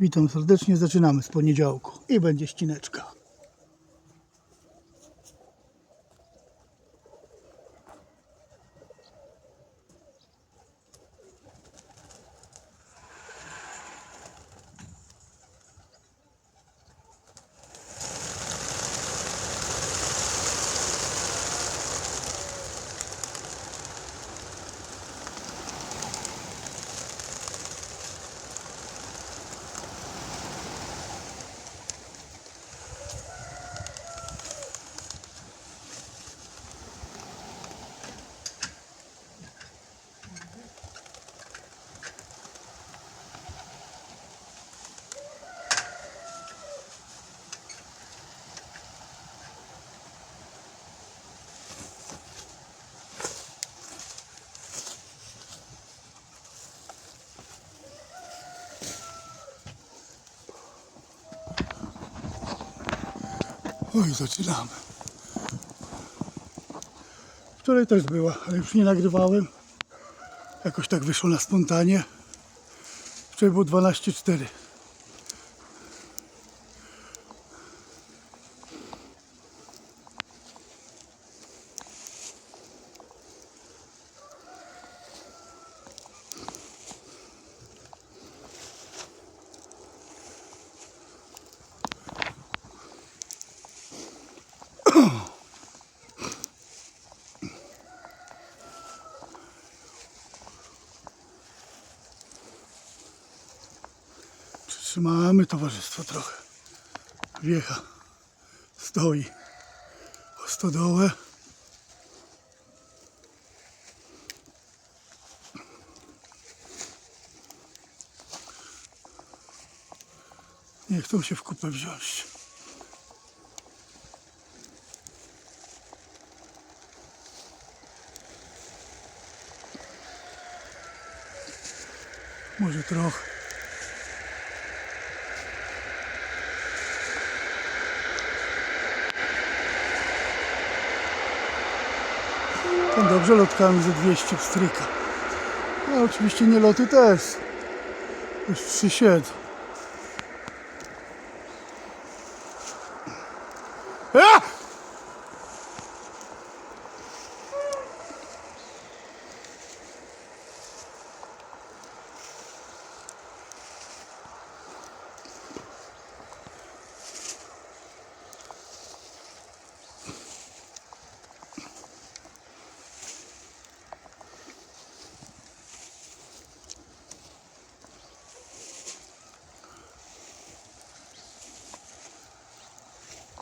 Witam serdecznie, zaczynamy z poniedziałku i będzie ścineczka. Oj, zaczynamy. Wczoraj też była, ale już nie nagrywałem. Jakoś tak wyszło na spontanie. Wczoraj było 12,4. Przytrzymamy towarzystwo trochę. Wiecha stoi o stodołę. Nie chcą się w kupę wziąć. Może trochę. Tam dobrze lotkami ze 200 wstryka. No oczywiście nie loty też. Już 3,7. A!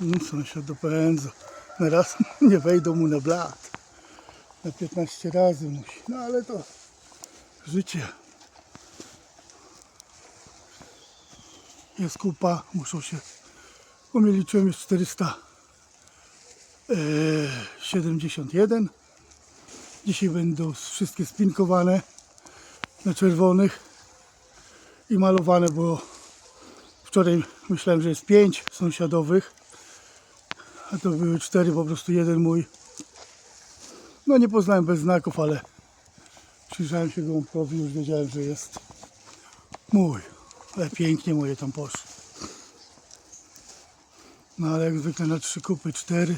No, sąsiad dopędza. Na raz nie wejdą mu na blat. Na 15 razy musi. No ale to życie. Jest kupa, muszą się. Bo jest 471. Dzisiaj będą wszystkie spinkowane na czerwonych i malowane, bo wczoraj myślałem, że jest 5 sąsiadowych. A to były cztery, po prostu jeden mój. No nie poznałem bez znaków, ale przyjrzałem się gołąbkowi, już wiedziałem, że jest mój. Ale pięknie moje tam poszły. No ale jak zwykle na trzy kupy cztery.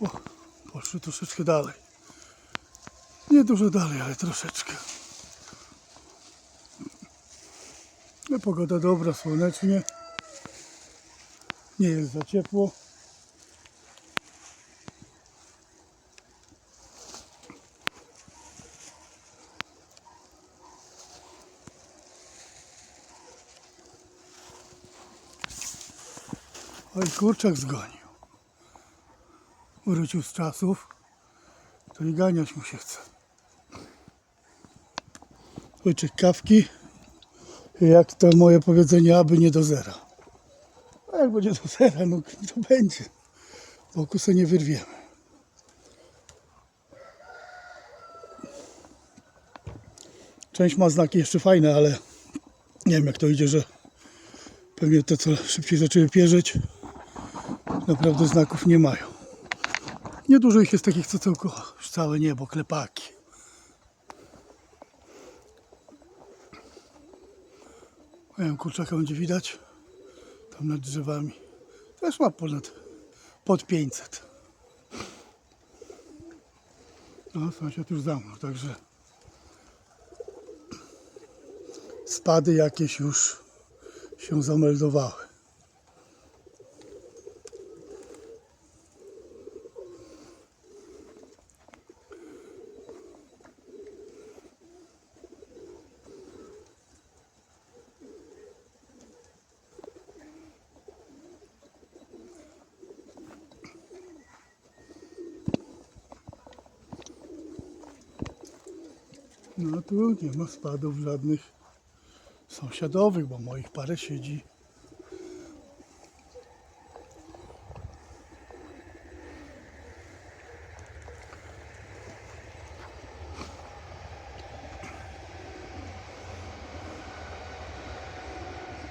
O, poszły troszeczkę dalej. Nie dużo dalej, ale troszeczkę. No, pogoda dobra, słonecznie. Nie jest za ciepło. Oj, kurczak zgonił wrócił z czasów, to i ganiać mu się chce. Łyczek kawki, jak to moje powiedzenie, aby nie do zera. A jak będzie do zera, no to będzie. Boku nie wyrwiemy. Część ma znaki jeszcze fajne, ale Nie wiem jak to idzie, że pewnie te co szybciej zaczęły pierzeć naprawdę znaków nie mają. Niedużo ich jest takich co tylko już całe niebo, klepaki. Nie wiem, kurczaka będzie widać tam nad drzewami. Też ma ponad pod 500. No, sąsiad już zamknął, także spady jakieś już się zameldowały. No tu nie ma spadów żadnych sąsiadowych, bo moich parę siedzi.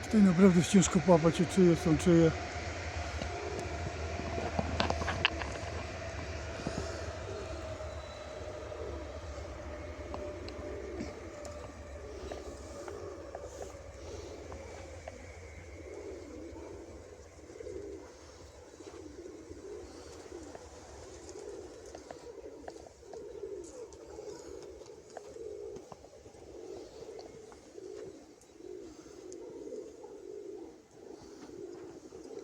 Tutaj naprawdę ciężko połapać, czyje są czyje.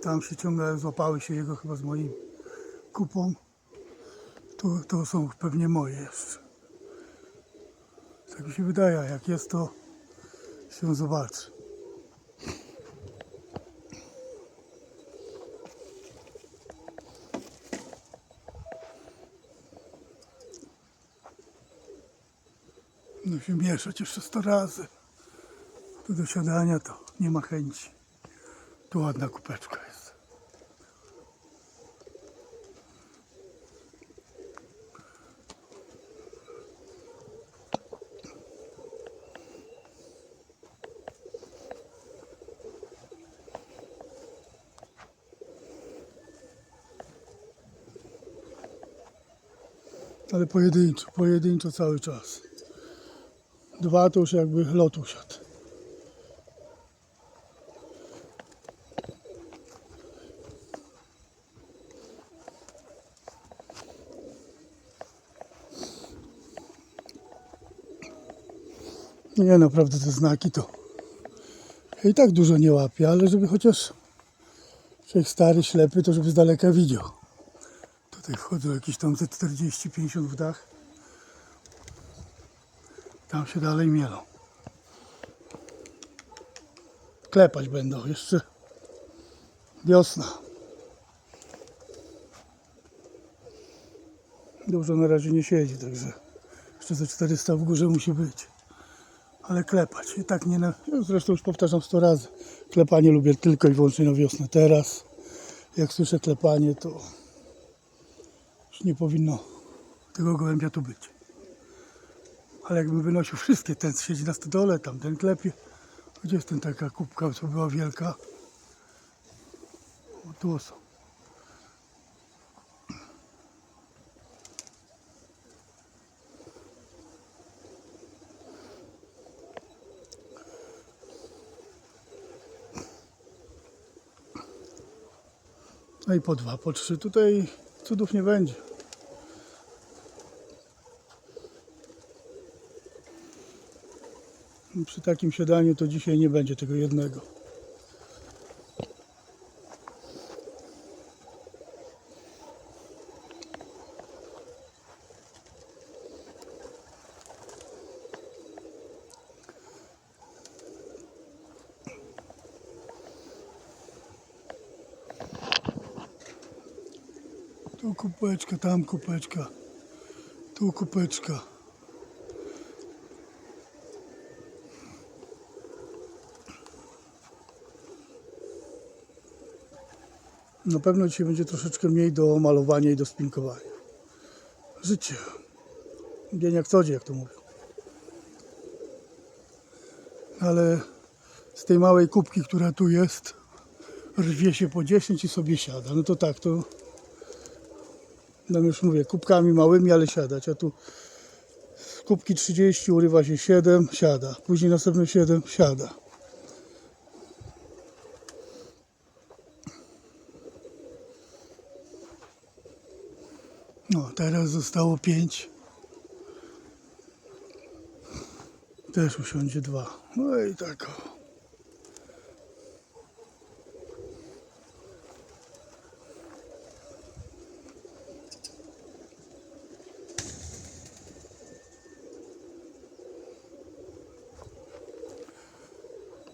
Tam się ciągle złapały się jego chyba z moim kupą. Tu, to są pewnie moje jeszcze. Tak mi się wydaje, jak jest to się zobaczy. No się mieszać jeszcze 100 razy. Do siadania to nie ma chęci. Tu ładna kupeczka jest. Ale pojedynczo, pojedynczo cały czas. Dwa to już jakby lot usiadł. Nie, naprawdę te znaki to i tak dużo nie łapie, ale żeby chociaż człowiek stary, ślepy, to żeby z daleka widział. Tutaj wchodzą jakieś tam ze 40-50 w dach. Tam się dalej mielą. Klepać będą jeszcze wiosna. Dużo na razie nie siedzi, także jeszcze ze 400 w górze musi być ale klepać. I tak nie na... Zresztą już powtarzam 100 razy. Klepanie lubię tylko i wyłącznie na wiosnę. Teraz, jak słyszę klepanie, to nie powinno tego gołębia tu być. Ale jakbym wynosił wszystkie, ten siedzi na stodole, tam ten klepie. Gdzie jest ten taka kubka, co była wielka? O, tu są. No i po dwa, po trzy. Tutaj cudów nie będzie. Przy takim siadaniu to dzisiaj nie będzie tego jednego. Tu kupeczka, tam kupeczka, tu kupeczka. Na pewno dzisiaj będzie troszeczkę mniej do malowania i do spinkowania. Życie. Dzień jak co dzień, jak to mówią. Ale z tej małej kubki, która tu jest, rwie się po 10 i sobie siada. No to tak, to no już mówię, kubkami małymi, ale siadać, a tu z kubki 30 urywa się 7, siada. Później następne 7, siada. No, teraz zostało 5. Też usiądzie dwa. No i tak.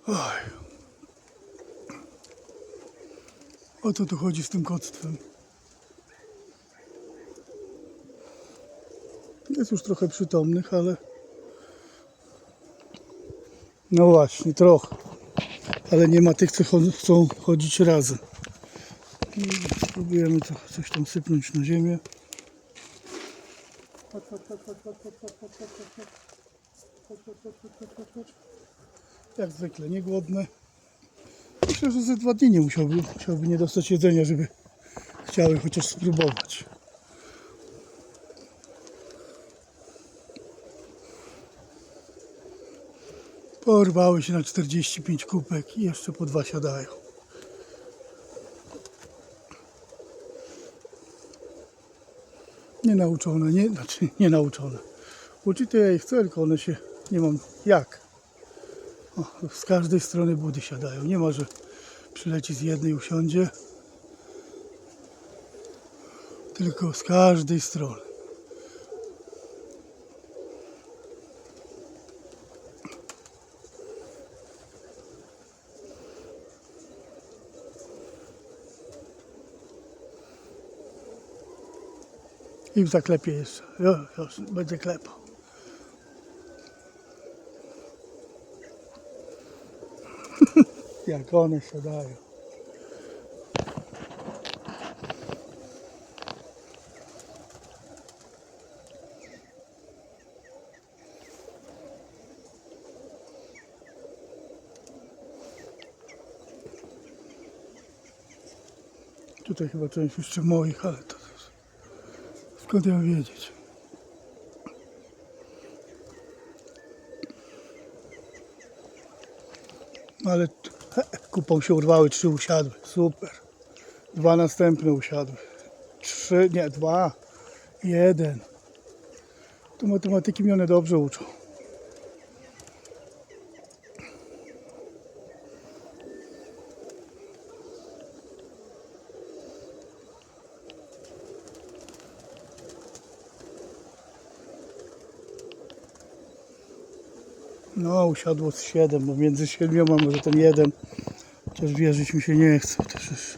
Oj. O co tu chodzi z tym koctwem? Jest już trochę przytomnych, ale no właśnie, trochę. Ale nie ma tych, co chcą chodzić razem. I Spróbujemy to coś tam sypnąć na ziemię. Jak zwykle, nie głodne. Myślę, że ze dwa dni nie musiałby, musiałby nie dostać jedzenia, żeby chciały chociaż spróbować. Porwały się na 45 kubek i jeszcze po dwa siadają. Nie nauczone, nie, znaczy nie nauczone. Uczyć to ja ich chcę, tylko one się nie mam jak. O, z każdej strony budy siadają. Nie ma, że przyleci z jednej usiądzie. Tylko z każdej strony. I zaklepie jeszcze. Jo, już będzie klepał. Jak one siadają. Tutaj chyba część jeszcze moich, ale to skąd ja wiedzieć. No Ale kupą się urwały, trzy usiadły. Super. Dwa następne usiadły. Trzy, nie, dwa. Jeden. Tu matematyki mnie one dobrze uczą. No, usiadło z siedem, bo między siedmioma może ten jeden. Chociaż wierzyć mi się nie chce. Też już.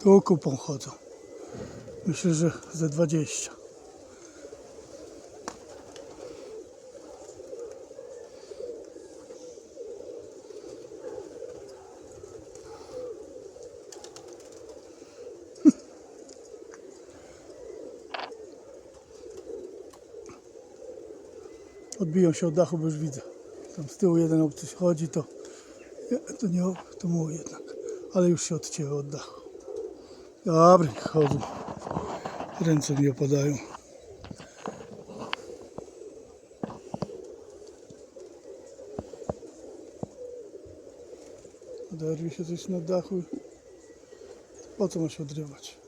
Tu kupą chodzą. Myślę, że ze 20. Odbiją się od dachu, bo już widzę. Tam z tyłu jeden obcy chodzi, to to nie to mój jednak. Ale już się odcięły od dachu. Niech chodzą. Ręce mi opadają. Oderwie się coś na dachu. Po co ma się odrywać?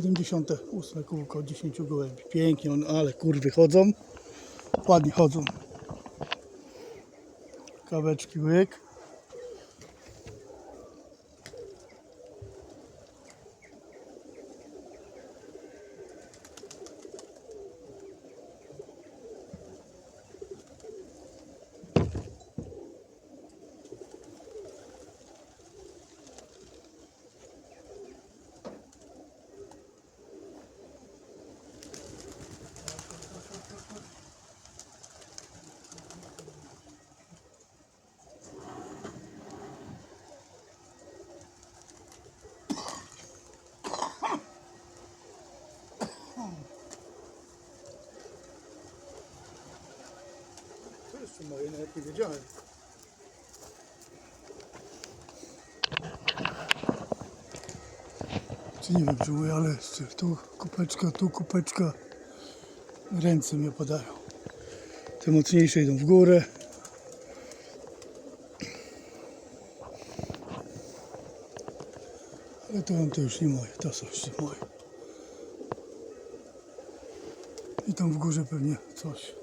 Siedemdziesiąte ósme kółko, 10 gołębi. Pięknie, on, ale kurwy chodzą. Ładnie chodzą. Kaweczki łyk. To jeszcze moje, nawet nie wiedziałem. Czy nie wiem, moje, ale jeszcze tu kupeczka, tu kupeczka. Ręce mi opadają. Te mocniejsze idą w górę. Ale to, to już nie moje, to są jeszcze moje. I tam w górze pewnie coś.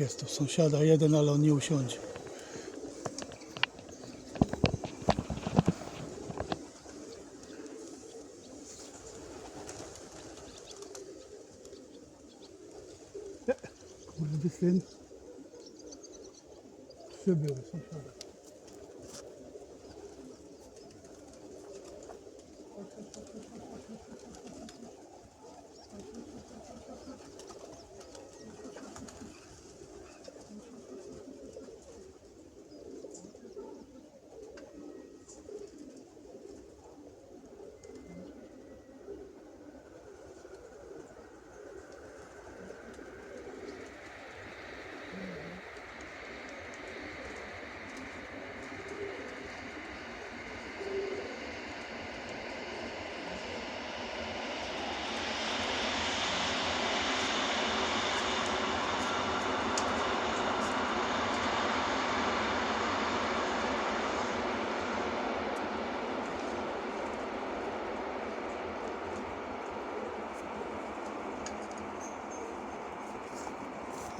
Jest to sąsiada jeden, ale on nie usiądzie. Kurde syn. Przybył sąsiada.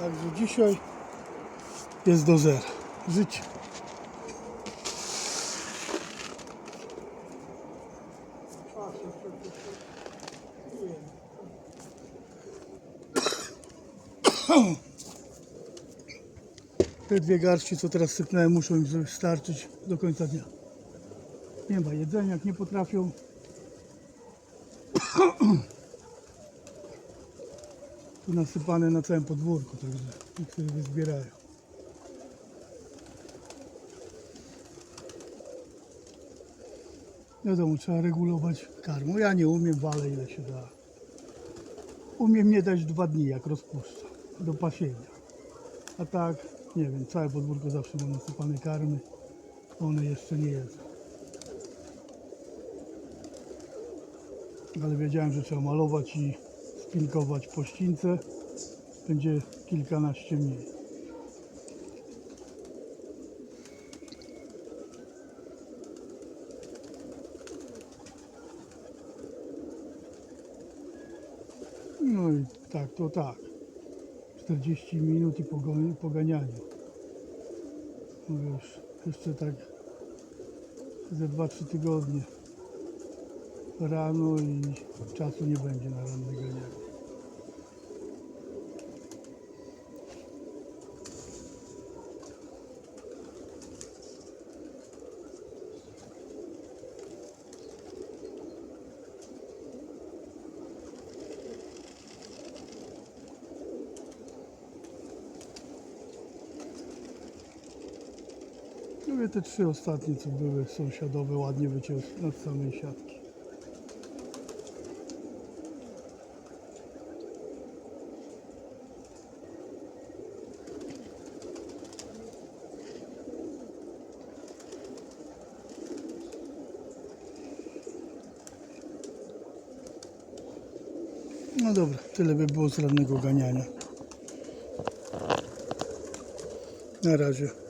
Także dzisiaj jest do zera. Życie. Te dwie garści, co teraz sypnąłem, muszą im wystarczyć do końca dnia. Nie ma jedzenia, jak nie potrafią. Nasypane na całym podwórku, także sobie wyzbierają. Wiadomo, trzeba regulować karmę. Ja nie umiem, walę ile się da. Umiem nie dać dwa dni, jak rozpuszczę, do pasienia. A tak, nie wiem, całe podwórko zawsze ma nasypane karmy, one jeszcze nie jedzą. Ale wiedziałem, że trzeba malować i spinkować pościńce. Będzie kilkanaście mniej. No i tak, to tak. 40 minut i poganianie. No już jeszcze tak ze 2-3 tygodnie rano i czasu nie będzie na ranne ganianie. Właściwie te trzy ostatnie, co były sąsiadowe, ładnie wyciął nad samej siatki. No dobra, tyle by było z rannego ganiania. Na razie.